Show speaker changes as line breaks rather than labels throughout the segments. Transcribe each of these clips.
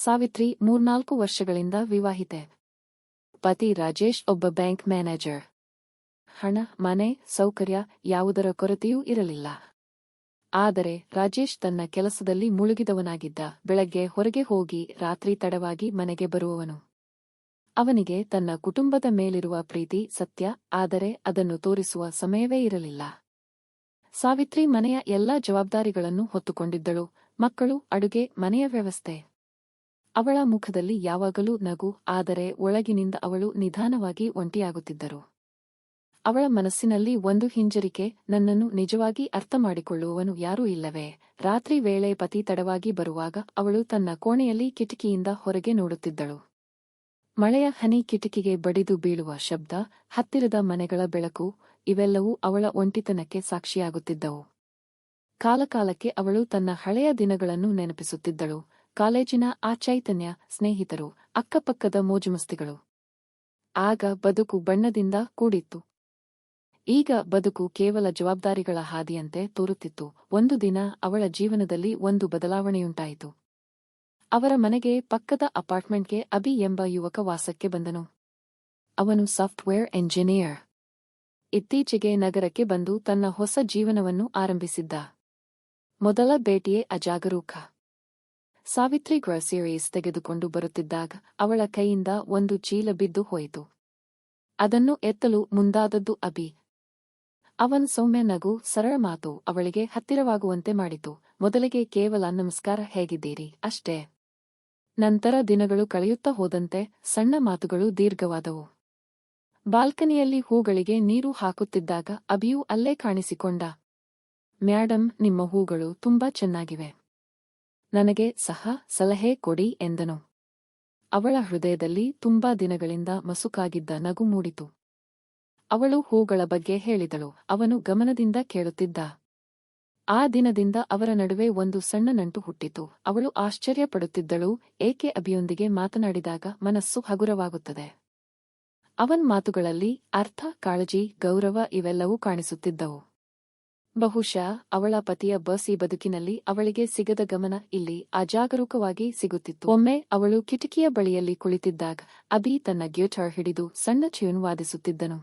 ಸಾವಿತ್ರಿ ಮೂರ್ನಾಲ್ಕು ವರ್ಷಗಳಿಂದ ವಿವಾಹಿತೆ. ಪತಿ ರಾಜೇಶ್ ಒಬ್ಬ ಬ್ಯಾಂಕ್ ಮ್ಯಾನೇಜರ್. ಹಣ, ಮನೆ, ಸೌಕರ್ಯ ಯಾವುದರ ಕೊರತೆಯೂ ಇರಲಿಲ್ಲ. ಆದರೆ ರಾಜೇಶ್ ತನ್ನ ಕೆಲಸದಲ್ಲಿ ಮುಳುಗಿದವನಾಗಿದ್ದ ಬೆಳಗ್ಗೆ ಹೊರಗೆ ಹೋಗಿ ರಾತ್ರಿ ತಡವಾಗಿ ಮನೆಗೆ ಬರುವವನು. ಅವನಿಗೆ ತನ್ನ ಕುಟುಂಬದ ಮೇಲಿರುವ ಪ್ರೀತಿ ಸತ್ಯ, ಆದರೆ ಅದನ್ನು ತೋರಿಸುವ ಸಮಯವೇ ಇರಲಿಲ್ಲ. ಸಾವಿತ್ರಿ ಮನೆಯ ಎಲ್ಲಾ ಜವಾಬ್ದಾರಿಗಳನ್ನು ಹೊತ್ತುಕೊಂಡಿದ್ದಳು, ಮಕ್ಕಳು, ಅಡುಗೆ, ಮನೆಯ ವ್ಯವಸ್ಥೆ. ಅವಳ ಮುಖದಲ್ಲಿ ಯಾವಾಗಲೂ ನಗು, ಆದರೆ ಒಳಗಿನಿಂದ ಅವಳು ನಿಧಾನವಾಗಿ ಒಂಟಿಯಾಗುತ್ತಿದ್ದರು. ಅವಳ ಮನಸ್ಸಿನಲ್ಲಿ ಒಂದು ಹಿಂಜರಿಕೆ, ನನ್ನನ್ನು ನಿಜವಾಗಿ ಅರ್ಥ ಮಾಡಿಕೊಳ್ಳುವವನು ಯಾರೂ ಇಲ್ಲವೇ? ರಾತ್ರಿ ವೇಳೆ ಪತಿ ತಡವಾಗಿ ಬರುವಾಗ ಅವಳು ತನ್ನ ಕೋಣೆಯಲ್ಲಿ ಕಿಟಕಿಯಿಂದ ಹೊರಗೆ ನೋಡುತ್ತಿದ್ದಳು. ಮಳೆಯ ಹನಿ ಕಿಟಕಿಗೆ ಬಡಿದು ಬೀಳುವ ಶಬ್ದ, ಹತ್ತಿರದ ಮನೆಗಳ ಬೆಳಕು, ಇವೆಲ್ಲವೂ ಅವಳ ಒಂಟಿತನಕ್ಕೆ ಸಾಕ್ಷಿಯಾಗುತ್ತಿದ್ದವು. ಕಾಲಕಾಲಕ್ಕೆ ಅವಳು ತನ್ನ ಹಳೆಯ ದಿನಗಳನ್ನು ನೆನಪಿಸುತ್ತಿದ್ದಳು. ಕಾಲೇಜಿನ ಆ ಚೈತನ್ಯ ಸ್ನೇಹಿತರು, ಅಕ್ಕಪಕ್ಕದ ಮೋಜುಮಸ್ತಿಗಳು. ಆಗ ಬದುಕು ಬಣ್ಣದಿಂದ ಕೂಡಿತ್ತು. ಈಗ ಬದುಕು ಕೇವಲ ಜವಾಬ್ದಾರಿಗಳ ಹಾದಿಯಂತೆ ತೋರುತ್ತಿತ್ತು. ಒಂದು ದಿನ ಅವಳ ಜೀವನದಲ್ಲಿ ಒಂದು ಬದಲಾವಣೆಯುಂಟಾಯಿತು. ಅವರ ಮನೆಗೆ ಪಕ್ಕದ ಅಪಾರ್ಟ್ಮೆಂಟ್ಗೆ ಅಭಿ ಎಂಬ ಯುವಕ ವಾಸಕ್ಕೆ ಬಂದನು. ಅವನು ಸಾಫ್ಟ್ವೇರ್ ಎಂಜಿನಿಯರ್. ಇತ್ತೀಚೆಗೆ ನಗರಕ್ಕೆ ಬಂದು ತನ್ನ ಹೊಸ ಜೀವನವನ್ನು ಆರಂಭಿಸಿದ್ದ. ಮೊದಲ ಭೇಟಿಯೇ ಅಜಾಗರೂಕ. ಸಾವಿತ್ರಿ ಗ್ರಾಸೀರೀಸ್ ತೆಗೆದುಕೊಂಡು ಬರುತ್ತಿದ್ದಾಗ ಅವಳ ಕೈಯಿಂದ ಒಂದು ಚೀಲ ಬಿದ್ದು ಹೋಯಿತು. ಅದನ್ನು ಎತ್ತಲು ಮುಂದಾದದ್ದು ಅಭಿ ಅವನ್ ಸೌಮ್ಯ ನಗು, ಸರಳ ಮಾತು ಅವಳಿಗೆ ಹತ್ತಿರವಾಗುವಂತೆ ಮಾಡಿತು. ಮೊದಲಿಗೆ ಕೇವಲ, ನಮಸ್ಕಾರ, ಹೇಗಿದ್ದೀರಿ? ಅಷ್ಟೇ. ನಂತರ ದಿನಗಳು ಕಳೆಯುತ್ತಾ ಹೋದಂತೆ ಸಣ್ಣ ಮಾತುಗಳು ದೀರ್ಘವಾದವು. ಬಾಲ್ಕನಿಯಲ್ಲಿ ಹೂಗಳಿಗೆ ನೀರು ಹಾಕುತ್ತಿದ್ದಾಗ ಅಭಿಯೂ ಅಲ್ಲೇ ಕಾಣಿಸಿಕೊಂಡ, ಮ್ಯಾಡಂ, ನಿಮ್ಮ ಹೂಗಳು ತುಂಬಾ ಚೆನ್ನಾಗಿವೆ. ನನಗೆ ಸಹ ಸಲಹೆ ಕೊಡಿ ಎಂದನು. ಅವಳ ಹೃದಯದಲ್ಲಿ ತುಂಬಾ ದಿನಗಳಿಂದ ಮಸುಕಾಗಿದ್ದ ನಗು ಮೂಡಿತು. ಅವಳು ಹೂಗಳ ಬಗ್ಗೆ ಹೇಳಿದಳು, ಅವನು ಗಮನದಿಂದ ಕೇಳುತ್ತಿದ್ದ. ಆ ದಿನದಿಂದ ಅವರ ನಡುವೆ ಒಂದು ಸಣ್ಣ ನಂಟು ಹುಟ್ಟಿತು, ಅವಳು ಆಶ್ಚರ್ಯಪಡುತ್ತಿದ್ದಳು, ಏಕೆ ಅಭಿಯೊಂದಿಗೆ ಮಾತನಾಡಿದಾಗ ಮನಸ್ಸು ಹಗುರವಾಗುತ್ತದೆ. ಅವನ್ ಮಾತುಗಳಲ್ಲಿ ಅರ್ಥ, ಕಾಳಜಿ, ಗೌರವ ಇವೆಲ್ಲವೂ ಕಾಣಿಸುತ್ತಿದ್ದವು. ಬಹುಶಃ ಅವಳ ಪತಿಯ ಬಸಿ ಬದುಕಿನಲ್ಲಿ ಅವಳಿಗೆ ಸಿಗದ ಗಮನ ಇಲ್ಲಿ ಅಜಾಗರೂಕವಾಗಿ ಸಿಗುತ್ತಿತ್ತು. ಒಮ್ಮೆ ಅವಳು ಕಿಟಕಿಯ ಬಳಿಯಲ್ಲಿ ಕುಳಿತಿದ್ದಾಗ ಅಭಿ ತನ್ನ ಗ್ಯೂಟರ್ ಹಿಡಿದು ಸಣ್ಣ ಚೇನು ವಾದಿಸುತ್ತಿದ್ದನು.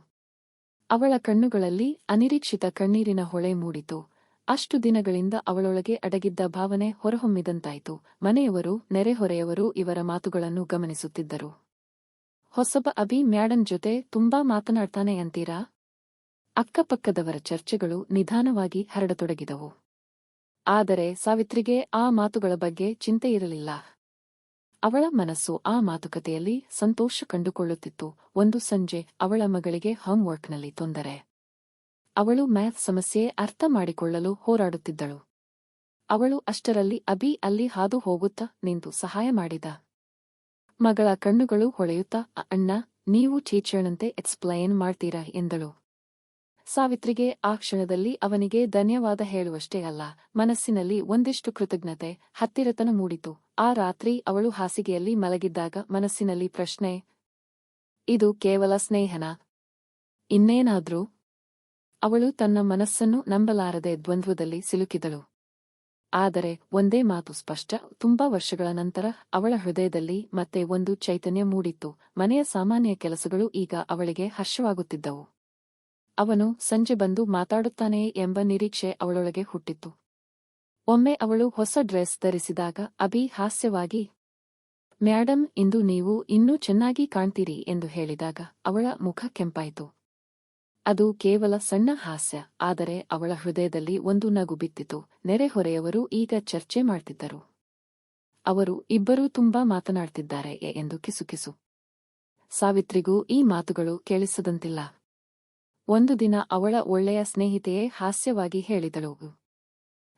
ಅವಳ ಕಣ್ಣುಗಳಲ್ಲಿ ಅನಿರೀಕ್ಷಿತ ಕಣ್ಣೀರಿನ ಹೊಳೆ ಮೂಡಿತು. ಅಷ್ಟು ದಿನಗಳಿಂದ ಅವಳೊಳಗೆ ಅಡಗಿದ್ದ ಭಾವನೆ ಹೊರಹೊಮ್ಮಿದಂತಾಯಿತು. ಮನೆಯವರು, ನೆರೆಹೊರೆಯವರು ಇವರ ಮಾತುಗಳನ್ನು ಗಮನಿಸುತ್ತಿದ್ದರು. ಹೊಸಬ ಅಭಿ ಮ್ಯಾಡನ್ ಜೊತೆ ತುಂಬಾ ಮಾತನಾಡ್ತಾನೆ ಅಂತೀರಾ? ಅಕ್ಕಪಕ್ಕದವರ ಚರ್ಚೆಗಳು ನಿಧಾನವಾಗಿ ಹರಡತೊಡಗಿದವು. ಆದರೆ ಸಾವಿತ್ರಿಗೆ ಆ ಮಾತುಗಳ ಬಗ್ಗೆ ಚಿಂತೆಯಿರಲಿಲ್ಲ ಅವಳ ಮನಸ್ಸು ಆ ಮಾತುಕತೆಯಲ್ಲಿ ಸಂತೋಷ ಕಂಡುಕೊಳ್ಳುತ್ತಿತ್ತು. ಒಂದು ಸಂಜೆ ಅವಳ ಮಗಳಿಗೆ ಹೋಮ್ವರ್ಕ್ನಲ್ಲಿ ತೊಂದರೆ. ಅವಳು ಮ್ಯಾಥ್ ಸಮಸ್ಯೆ ಅರ್ಥ ಮಾಡಿಕೊಳ್ಳಲು ಹೋರಾಡುತ್ತಿದ್ದಳು. ಅವಳು ಅಷ್ಟರಲ್ಲಿ ಅಬಿ ಅಲ್ಲಿ ಹಾದು ಹೋಗುತ್ತಾ ನಿಂತು ಸಹಾಯ ಮಾಡಿದ. ಮಗಳ ಕಣ್ಣುಗಳು ಹೊಳೆಯುತ್ತಾ ಅಣ್ಣ, ನೀವು ಟೀಚರ್ನಂತೆ ಎಕ್ಸ್ಪ್ಲೈನ್ ಮಾಡ್ತೀರಾ? ಎಂದಳು. ಸಾವಿತ್ರಿಗೆ ಆ ಕ್ಷಣದಲ್ಲಿ ಅವನಿಗೆ ಧನ್ಯವಾದ ಹೇಳುವಷ್ಟೇ ಅಲ್ಲ, ಮನಸ್ಸಿನಲ್ಲಿ ಒಂದಿಷ್ಟು ಕೃತಜ್ಞತೆ, ಹತ್ತಿರತನ ಮೂಡಿತು. ಆ ರಾತ್ರಿ ಅವಳು ಹಾಸಿಗೆಯಲ್ಲಿ ಮಲಗಿದ್ದಾಗ ಮನಸ್ಸಿನಲ್ಲಿ ಪ್ರಶ್ನೆ, ಇದು ಕೇವಲ ಸ್ನೇಹನ? ಇನ್ನೇನಾದ್ರೂ? ಅವಳು ತನ್ನ ಮನಸ್ಸನ್ನು ನಂಬಲಾರದೆ ದ್ವಂದ್ವದಲ್ಲಿ ಸಿಲುಕಿದಳು. ಆದರೆ ಒಂದೇ ಮಾತು ಸ್ಪಷ್ಟ, ತುಂಬಾ ವರ್ಷಗಳ ನಂತರ ಅವಳ ಹೃದಯದಲ್ಲಿ ಮತ್ತೆ ಒಂದು ಚೈತನ್ಯ ಮೂಡಿತ್ತು. ಮನೆಯ ಸಾಮಾನ್ಯ ಕೆಲಸಗಳು ಈಗ ಅವಳಿಗೆ ಹರ್ಷವಾಗುತ್ತಿದ್ದವು. ಅವನು ಸಂಜೆ ಬಂದು ಮಾತಾಡುತ್ತಾನೆಯೇ ಎಂಬ ನಿರೀಕ್ಷೆ ಅವಳೊಳಗೆ ಹುಟ್ಟಿತ್ತು. ಒಮ್ಮೆ ಅವಳು ಹೊಸ ಡ್ರೆಸ್ ಧರಿಸಿದಾಗ ಅಭಿ ಹಾಸ್ಯವಾಗಿ, ಮ್ಯಾಡಂ, ಇಂದು ನೀವು ಇನ್ನೂ ಚೆನ್ನಾಗಿ ಕಾಣ್ತೀರಿ ಎಂದು ಹೇಳಿದಾಗ ಅವಳ ಮುಖ ಕೆಂಪಾಯಿತು. ಅದು ಕೇವಲ ಸಣ್ಣ ಹಾಸ್ಯ, ಆದರೆ ಅವಳ ಹೃದಯದಲ್ಲಿ ಒಂದು ನಗು ಬಿತ್ತಿತು. ನೆರೆಹೊರೆಯವರು ಈಗ ಚರ್ಚೆ ಮಾಡ್ತಿದ್ದರು. ಅವರು ಇಬ್ಬರೂ ತುಂಬಾ ಮಾತನಾಡ್ತಿದ್ದಾರೆ ಎಂದು ಕಿಸುಕಿಸು ಸಾವಿತ್ರಿಗೂ ಈ ಮಾತುಗಳು ಕೇಳಿಸದಂತಿಲ್ಲ. ಒಂದು ದಿನ ಅವಳ ಒಳ್ಳೆಯ ಸ್ನೇಹಿತೆಯೇ ಹಾಸ್ಯವಾಗಿ ಹೇಳಿದಳು.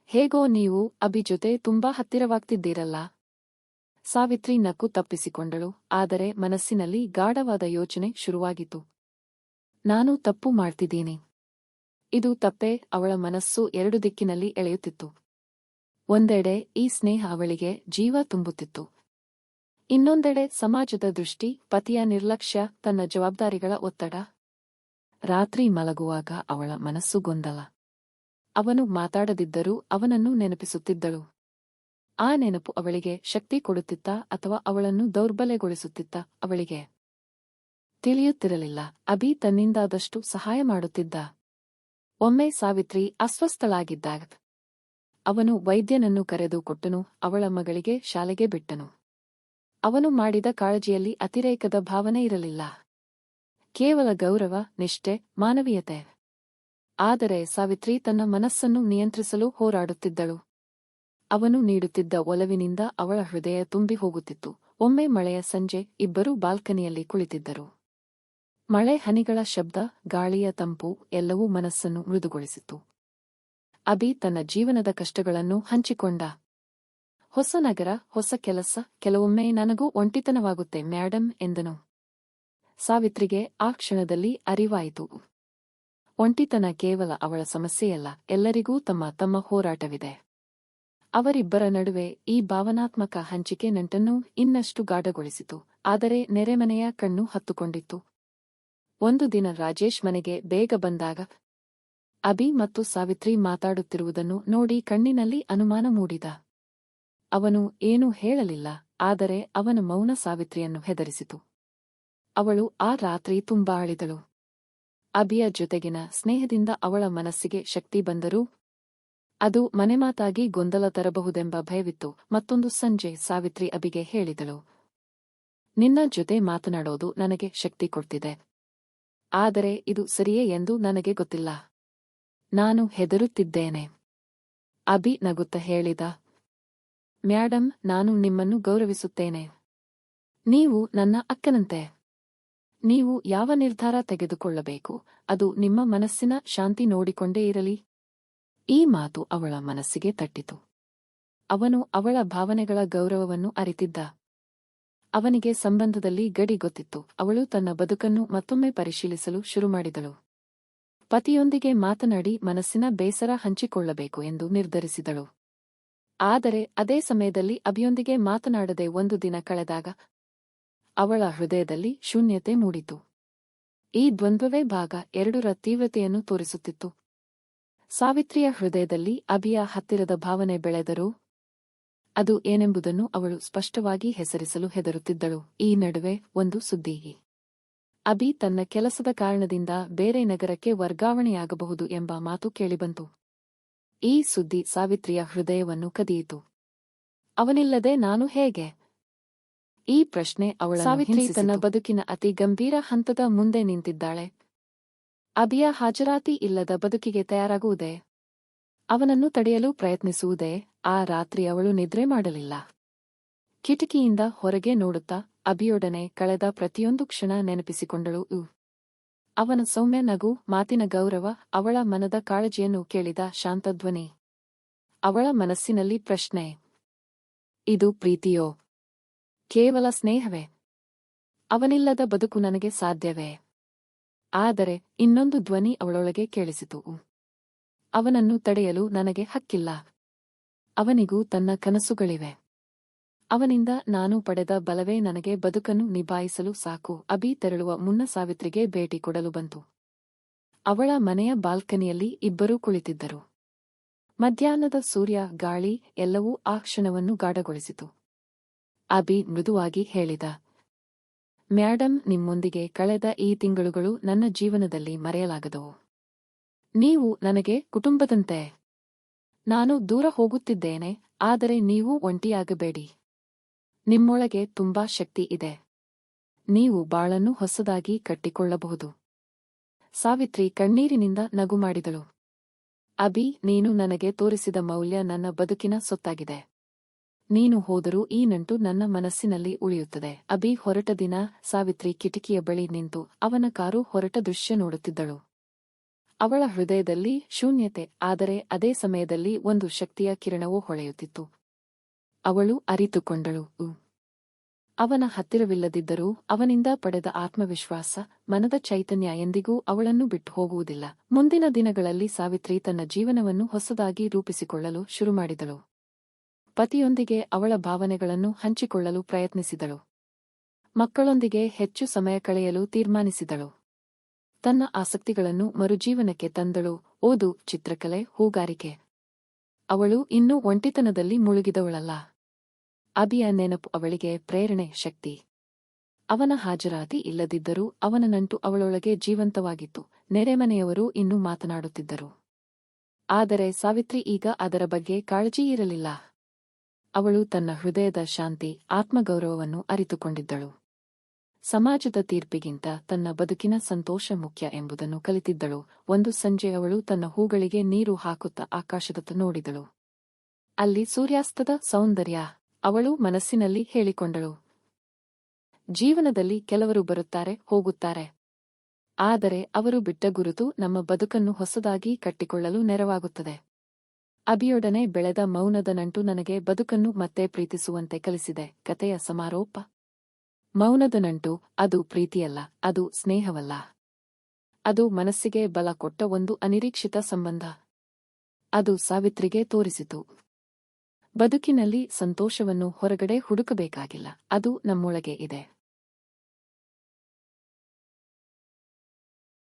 ಹೇಗೋ ನೀವು ಅಭಿ ಜೊತೆ ತುಂಬಾ ಹತ್ತಿರವಾಗ್ತಿದ್ದೀರಲ್ಲ. ಸಾವಿತ್ರಿ ನಕ್ಕು ತಪ್ಪಿಸಿಕೊಂಡಳು, ಆದರೆ ಮನಸ್ಸಿನಲ್ಲಿ ಗಾಢವಾದ ಯೋಚನೆ ಶುರುವಾಗಿತು ನಾನು ತಪ್ಪು ಮಾಡ್ತಿದ್ದೀನಿ. ಇದು ತಪ್ಪೆ, ಅವಳ ಮನಸ್ಸು ಎರಡು ದಿಕ್ಕಿನಲ್ಲಿ ಎಳೆಯುತ್ತಿತ್ತು. ಒಂದೆಡೆ ಈ ಸ್ನೇಹ ಅವಳಿಗೆ ಜೀವ ತುಂಬುತ್ತಿತ್ತು. ಇನ್ನೊಂದೆಡೆ ಸಮಾಜದ ದೃಷ್ಟಿ, ಪತಿಯ ನಿರ್ಲಕ್ಷ್ಯ, ತನ್ನ ಜವಾಬ್ದಾರಿಗಳ ಒತ್ತಡ ರಾತ್ರಿ ಮಲಗುವಾಗ ಅವಳ ಮನಸ್ಸು ಗೊಂದಲ. ಅವನು ಮಾತಾಡದಿದ್ದರೂ ಅವನನ್ನು ನೆನಪಿಸುತ್ತಿದ್ದಳು. ಆ ನೆನಪು ಅವಳಿಗೆ ಶಕ್ತಿ ಕೊಡುತ್ತಿತ್ತ ಅಥವಾ ಅವಳನ್ನು ದೌರ್ಬಲ್ಯಗೊಳಿಸುತ್ತಿತ್ತ ಅವಳಿಗೆ? ತಿಳಿಯುತ್ತಿರಲಿಲ್ಲ. ಅಭಿ ತನ್ನಿಂದಾದಷ್ಟು ಸಹಾಯ ಮಾಡುತ್ತಿದ್ದ. ಒಮ್ಮೆ ಸಾವಿತ್ರಿ ಅಸ್ವಸ್ಥಳಾಗಿದ್ದಾಗ ಅವನು ವೈದ್ಯನನ್ನು ಕರೆದು ಕೊಟ್ಟನು, ಅವಳ ಮಗಳಿಗೆ ಶಾಲೆಗೆ ಬಿಟ್ಟನು. ಅವನು ಮಾಡಿದ ಕಾಳಜಿಯಲ್ಲಿ ಅತಿರೇಕದ ಭಾವನೆ ಇರಲಿಲ್ಲ. ಕೇವಲ ಗೌರವ, ನಿಷ್ಠೆ, ಮಾನವೀಯತೆ. ಆದರೆ ಸಾವಿತ್ರಿ ತನ್ನ ಮನಸ್ಸನ್ನು ನಿಯಂತ್ರಿಸಲು ಹೋರಾಡುತ್ತಿದ್ದಳು. ಅವನು ನೀಡುತ್ತಿದ್ದ ಒಲವಿನಿಂದ ಅವಳ ಹೃದಯ ತುಂಬಿ ಹೋಗುತ್ತಿತ್ತು. ಒಮ್ಮೆ ಮಳೆಯ ಸಂಜೆ ಇಬ್ಬರೂ ಬಾಲ್ಕನಿಯಲ್ಲಿ ಕುಳಿತಿದ್ದರು. ಮಳೆ ಹನಿಗಳ ಶಬ್ದ, ಗಾಳಿಯ ತಂಪು ಎಲ್ಲವೂ ಮನಸ್ಸನ್ನು ಮೃದುಗೊಳಿಸಿತು ಅಬಿ ತನ್ನ ಜೀವನದ ಕಷ್ಟಗಳನ್ನು ಹಂಚಿಕೊಂಡ. ಹೊಸ ನಗರ, ಹೊಸ ಕೆಲಸ, ಕೆಲವೊಮ್ಮೆ ನನಗೂ ಒಂಟಿತನವಾಗುತ್ತೆ ಮ್ಯಾಡಮ್ ಎಂದನು. ಸಾವಿತ್ರಿಗೆ ಆ ಕ್ಷಣದಲ್ಲಿ ಅರಿವಾಯಿತು. ಒಂಟಿತನ ಕೇವಲ ಅವಳ ಸಮಸ್ಯೆಯಲ್ಲ, ಎಲ್ಲರಿಗೂ ತಮ್ಮ ತಮ್ಮ ಹೋರಾಟವಿದೆ. ಅವರಿಬ್ಬರ ನಡುವೆ ಈ ಭಾವನಾತ್ಮಕ ಹಂಚಿಕೆ ನಂಟನ್ನು ಇನ್ನಷ್ಟು ಗಾಢಗೊಳಿಸಿತು, ಆದರೆ ನೆರೆಮನೆಯ ಕಣ್ಣು ಹತ್ತುಕೊಂಡಿತ್ತು. ಒಂದು ದಿನ ರಾಜೇಶ್ ಮನೆಗೆ ಬೇಗ ಬಂದಾಗ, ಅಭಿ ಮತ್ತು ಸಾವಿತ್ರಿ ಮಾತಾಡುತ್ತಿರುವುದನ್ನು ನೋಡಿ ಕಣ್ಣಿನಲ್ಲಿ ಅನುಮಾನ ಮೂಡಿದ. ಅವನು ಏನೂ ಹೇಳಲಿಲ್ಲ, ಆದರೆ ಅವನ ಮೌನ ಸಾವಿತ್ರಿಯನ್ನು ಹೆದರಿಸಿತು. ಅವಳು ಆ ರಾತ್ರಿ ತುಂಬಾ ಅಳಿದಳು. ಅಭಿಯ ಜೊತೆಗಿನ ಸ್ನೇಹದಿಂದ ಅವಳ ಮನಸ್ಸಿಗೆ ಶಕ್ತಿ ಬಂದರೂ ಅದು ಮನೆಮಾತಾಗಿ ಗೊಂದಲ ತರಬಹುದೆಂಬ ಭಯವಿತ್ತು. ಮತ್ತೊಂದು ಸಂಜೆ ಸಾವಿತ್ರಿ ಅಭಿಗೆ ಹೇಳಿದಳು, ನಿನ್ನ ಜೊತೆ ಮಾತನಾಡೋದು ನನಗೆ ಶಕ್ತಿ ಕೊಡ್ತಿದೆ. ಆದರೆ ಇದು ಸರಿಯೇ ಎಂದು ನನಗೆ ಗೊತ್ತಿಲ್ಲ. ನಾನು ಹೆದರುತ್ತಿದ್ದೇನೆ. ಅಭಿ ನಗುತ್ತ ಹೇಳಿದ, ಮ್ಯಾಡಂ, ನಾನು ನಿಮ್ಮನ್ನು ಗೌರವಿಸುತ್ತೇನೆ. ನೀವು ನನ್ನ ಅಕ್ಕನಂತೆ. ನೀವು ಯಾವ ನಿರ್ಧಾರ ತೆಗೆದುಕೊಳ್ಳಬೇಕು? ಅದು ನಿಮ್ಮ ಮನಸ್ಸಿನ ಶಾಂತಿ ನೋಡಿಕೊಂಡೇ ಇರಲಿ. ಈ ಮಾತು ಅವಳ ಮನಸ್ಸಿಗೆ ತಟ್ಟಿತು. ಅವನು ಅವಳ ಭಾವನೆಗಳ ಗೌರವವನ್ನು ಅರಿತಿದ್ದ. ಅವನಿಗೆ ಸಂಬಂಧದಲ್ಲಿ ಗಡಿ ಗೊತ್ತಿತ್ತು. ಅವಳು ತನ್ನ ಬದುಕನ್ನು ಮತ್ತೊಮ್ಮೆ ಪರಿಶೀಲಿಸಲು ಶುರುಮಾಡಿದಳು ಪತಿಯೊಂದಿಗೆ ಮಾತನಾಡಿ ಮನಸ್ಸಿನ ಬೇಸರ ಹಂಚಿಕೊಳ್ಳಬೇಕು ಎಂದು ನಿರ್ಧರಿಸಿದಳು. ಆದರೆ ಅದೇ ಸಮಯದಲ್ಲಿ ಅಭಿಯೊಂದಿಗೆ ಮಾತನಾಡದೆ ಒಂದು ದಿನ ಕಳೆದಾಗ ಅವಳ ಹೃದಯದಲ್ಲಿ ಶೂನ್ಯತೆ ಮೂಡಿತು. ಈ ದ್ವಂದ್ವವೇ ಭಾಗ ಎರಡರ ತೀವ್ರತೆಯನ್ನು ತೋರಿಸುತ್ತಿತ್ತು. ಸಾವಿತ್ರಿಯ ಹೃದಯದಲ್ಲಿ ಅಭಿಯ ಹತ್ತಿರದ ಭಾವನೆ ಬೆಳೆದರೂ ಅದು ಏನೆಂಬುದನ್ನು ಅವಳು ಸ್ಪಷ್ಟವಾಗಿ ಹೆಸರಿಸಲು ಹೆದರುತ್ತಿದ್ದಳು. ಈ ನಡುವೆ ಒಂದು ಸುದ್ದಿ. ಅಭಿ ತನ್ನ ಕೆಲಸದ ಕಾರಣದಿಂದ ಬೇರೆ ನಗರಕ್ಕೆ ವರ್ಗಾವಣೆಯಾಗಬಹುದು ಎಂಬ ಮಾತು ಕೇಳಿಬಂತು. ಈ ಸುದ್ದಿ ಸಾವಿತ್ರಿಯ ಹೃದಯವನ್ನು ಕದಿಯಿತು. ಅವನಿಲ್ಲದೆ ನಾನು ಹೇಗೆ? ಈ ಪ್ರಶ್ನೆ ಅವಳ ಸಾವಿತ್ರಿ ತನ್ನ ಬದುಕಿನ ಅತಿ ಗಂಭೀರ ಹಂತದ ಮುಂದೆ ನಿಂತಿದ್ದಾಳೆ. ಅಭಿಯ ಹಾಜರಾತಿ ಇಲ್ಲದ ಬದುಕಿಗೆ ತಯಾರಾಗುವುದೇ? ಅವನನ್ನು ತಡೆಯಲು ಪ್ರಯತ್ನಿಸುವುದೇ? ಆ ರಾತ್ರಿ ಅವಳು ನಿದ್ರೆ ಮಾಡಲಿಲ್ಲ. ಕಿಟಕಿಯಿಂದ ಹೊರಗೆ ನೋಡುತ್ತಾ ಅಭಿಯೊಡನೆ ಕಳೆದ ಪ್ರತಿಯೊಂದು ಕ್ಷಣ ನೆನಪಿಸಿಕೊಂಡಳು. ಉ. ಅವನ ಸೌಮ್ಯ ನಗು ಮಾತಿನ ಗೌರವ ಅವಳ ಮನದ ಕಾಳಜಿಯನ್ನು ಕೇಳಿದ ಶಾಂತಧ್ವನಿ. ಅವಳ ಮನಸ್ಸಿನಲ್ಲಿ ಪ್ರಶ್ನೆ. ಇದು ಪ್ರೀತಿಯೋ? ಕೇವಲ ಸ್ನೇಹವೇ? ಅವನಿಲ್ಲದ ಬದುಕು ನನಗೆ ಸಾಧ್ಯವೇ? ಆದರೆ ಇನ್ನೊಂದು ಧ್ವನಿ ಅವಳೊಳಗೆ ಕೇಳಿಸಿತು. ಅವನನ್ನು ತಡೆಯಲು ನನಗೆ ಹಕ್ಕಿಲ್ಲ. ಅವನಿಗೂ ತನ್ನ ಕನಸುಗಳಿವೆ. ಅವನಿಂದ ನಾನು ಪಡೆದ ಬಲವೇ ನನಗೆ ಬದುಕನ್ನು ನಿಭಾಯಿಸಲು ಸಾಕು. ಅಭಿ ತೆರಳುವ ಮುನ್ನ ಸಾವಿತ್ರಿಗೆ ಭೇಟಿ ಕೊಡಲು ಬಂತು. ಅವಳ ಮನೆಯ ಬಾಲ್ಕನಿಯಲ್ಲಿ ಇಬ್ಬರೂ ಕುಳಿತಿದ್ದರು. ಮಧ್ಯಾಹ್ನದ ಸೂರ್ಯ, ಗಾಳಿ ಎಲ್ಲವೂ ಆ ಕ್ಷಣವನ್ನು ಗಾಢಗೊಳಿಸಿತು. ಅಭಿ ಮೃದುವಾಗಿ ಹೇಳಿದ. ಮ್ಯಾಡಂ, ನಿಮ್ಮೊಂದಿಗೆ ಕಳೆದ ಈ ತಿಂಗಳುಗಳು ನನ್ನ ಜೀವನದಲ್ಲಿ ಮರೆಯಲಾಗದವು. ನೀವು ನನಗೆ ಕುಟುಂಬದಂತೆ. ನಾನು ದೂರ ಹೋಗುತ್ತಿದ್ದೇನೆ, ಆದರೆ ನೀವು ಒಂಟಿಯಾಗಬೇಡಿ. ನಿಮ್ಮೊಳಗೆ ತುಂಬಾ ಶಕ್ತಿ ಇದೆ. ನೀವು ಬಾಳನ್ನು ಹೊಸದಾಗಿ ಕಟ್ಟಿಕೊಳ್ಳಬಹುದು. ಸಾವಿತ್ರಿ ಕಣ್ಣೀರಿನಿಂದ ನಗು ಮಾಡಿದಳು. ಅಬಿ ನೀನು ನನಗೆ ತೋರಿಸಿದ ಮೌಲ್ಯ ನನ್ನ ಬದುಕಿನ ಸೊತ್ತಾಗಿದೆ. ನೀನು ಹೋದರೂ ಈ ನಂಟು ನನ್ನ ಮನಸ್ಸಿನಲ್ಲಿ ಉಳಿಯುತ್ತದೆ. ಅಭಿ ಹೊರಟ ದಿನ ಸಾವಿತ್ರಿ ಕಿಟಕಿಯ ಬಳಿ ನಿಂತು ಅವನ ಕಾರು ಹೊರಟ ದೃಶ್ಯ ನೋಡುತ್ತಿದ್ದಳು. ಅವಳ ಹೃದಯದಲ್ಲಿ ಶೂನ್ಯತೆ, ಆದರೆ ಅದೇ ಸಮಯದಲ್ಲಿ ಒಂದು ಶಕ್ತಿಯ ಕಿರಣವೂ ಹೊಳೆಯುತ್ತಿತ್ತು. ಅವಳು ಅರಿತುಕೊಂಡಳು. ಅವನ ಹತ್ತಿರವಿಲ್ಲದಿದ್ದರೂ ಅವನಿಂದ ಪಡೆದ ಆತ್ಮವಿಶ್ವಾಸ, ಮನದ ಚೈತನ್ಯ ಎಂದಿಗೂ ಅವಳನ್ನು ಬಿಟ್ಟು ಹೋಗುವುದಿಲ್ಲ. ಮುಂದಿನ ದಿನಗಳಲ್ಲಿ ಸಾವಿತ್ರಿ ತನ್ನ ಜೀವನವನ್ನು ಹೊಸದಾಗಿ ರೂಪಿಸಿಕೊಳ್ಳಲು ಶುರುಮಾಡಿದಳು. ಪತಿಯೊಂದಿಗೆ ಅವಳ ಭಾವನೆಗಳನ್ನು ಹಂಚಿಕೊಳ್ಳಲು ಪ್ರಯತ್ನಿಸಿದಳು. ಮಕ್ಕಳೊಂದಿಗೆ ಹೆಚ್ಚು ಸಮಯ ಕಳೆಯಲು ತೀರ್ಮಾನಿಸಿದಳು. ತನ್ನ ಆಸಕ್ತಿಗಳನ್ನು ಮರುಜೀವನಕ್ಕೆ ತಂದಳು. ಓದು, ಚಿತ್ರಕಲೆ, ಹೂಗಾರಿಕೆ. ಅವಳು ಇನ್ನೂ ಒಂಟಿತನದಲ್ಲಿ ಮುಳುಗಿದವಳಲ್ಲ. ಅಬಿಯ ನೆನಪು ಅವಳಿಗೆ ಪ್ರೇರಣೆ, ಶಕ್ತಿ. ಅವನ ಹಾಜರಾತಿ ಇಲ್ಲದಿದ್ದರೂ ಅವನ ನಂಟು ಅವಳೊಳಗೆ ಜೀವಂತವಾಗಿತ್ತು. ನೆರೆಮನೆಯವರು ಇನ್ನೂ ಮಾತನಾಡುತ್ತಿದ್ದರು. ಆದರೆ ಸಾವಿತ್ರಿ ಈಗ ಅದರ ಬಗ್ಗೆ ಕಾಳಜಿ ಇರಲಿಲ್ಲ. ಅವಳು ತನ್ನ ಹೃದಯದ ಶಾಂತಿ, ಆತ್ಮಗೌರವವನ್ನು ಅರಿತುಕೊಂಡಿದ್ದಳು. ಸಮಾಜದ ತೀರ್ಪಿಗಿಂತ ತನ್ನ ಬದುಕಿನ ಸಂತೋಷ ಮುಖ್ಯ ಎಂಬುದನ್ನು ಕಲಿತಿದ್ದಳು. ಒಂದು ಸಂಜೆ ಅವಳು ತನ್ನ ಹೂಗಳಿಗೆ ನೀರು ಹಾಕುತ್ತಾ ಆಕಾಶದತ್ತ ನೋಡಿದಳು. ಅಲ್ಲಿ ಸೂರ್ಯಾಸ್ತದ ಸೌಂದರ್ಯ, ಅವಳು ಮನಸ್ಸಿನಲ್ಲಿ ಹೇಳಿಕೊಂಡಳು. ಜೀವನದಲ್ಲಿ ಕೆಲವರು ಬರುತ್ತಾರೆ, ಹೋಗುತ್ತಾರೆ. ಆದರೆ ಅವರು ಬಿಟ್ಟ ಗುರುತು ನಮ್ಮ ಬದುಕನ್ನು ಹೊಸದಾಗಿ ಕಟ್ಟಿಕೊಳ್ಳಲು ನೆರವಾಗುತ್ತದೆ. ಅಬಿಯೊಡನೆ ಬೆಳೆದ ಮೌನದ ನಂಟು ನನಗೆ ಬದುಕನ್ನು ಮತ್ತೆ ಪ್ರೀತಿಸುವಂತೆ ಕಲಿಸಿದೆ. ಕತೆಯ ಸಮಾರೋಪ. ಮೌನದ ನಂಟು ಅದು ಪ್ರೀತಿಯಲ್ಲ, ಅದು ಸ್ನೇಹವಲ್ಲ. ಅದು ಮನಸ್ಸಿಗೆ ಬಲ ಕೊಟ್ಟ ಒಂದು ಅನಿರೀಕ್ಷಿತ ಸಂಬಂಧ. ಅದು ಸಾವಿತ್ರಿಗೆ ತೋರಿಸಿತು. ಬದುಕಿನಲ್ಲಿ ಸಂತೋಷವನ್ನು ಹೊರಗಡೆ ಹುಡುಕಬೇಕಾಗಿಲ್ಲ, ಅದು ನಮ್ಮೊಳಗೆ ಇದೆ.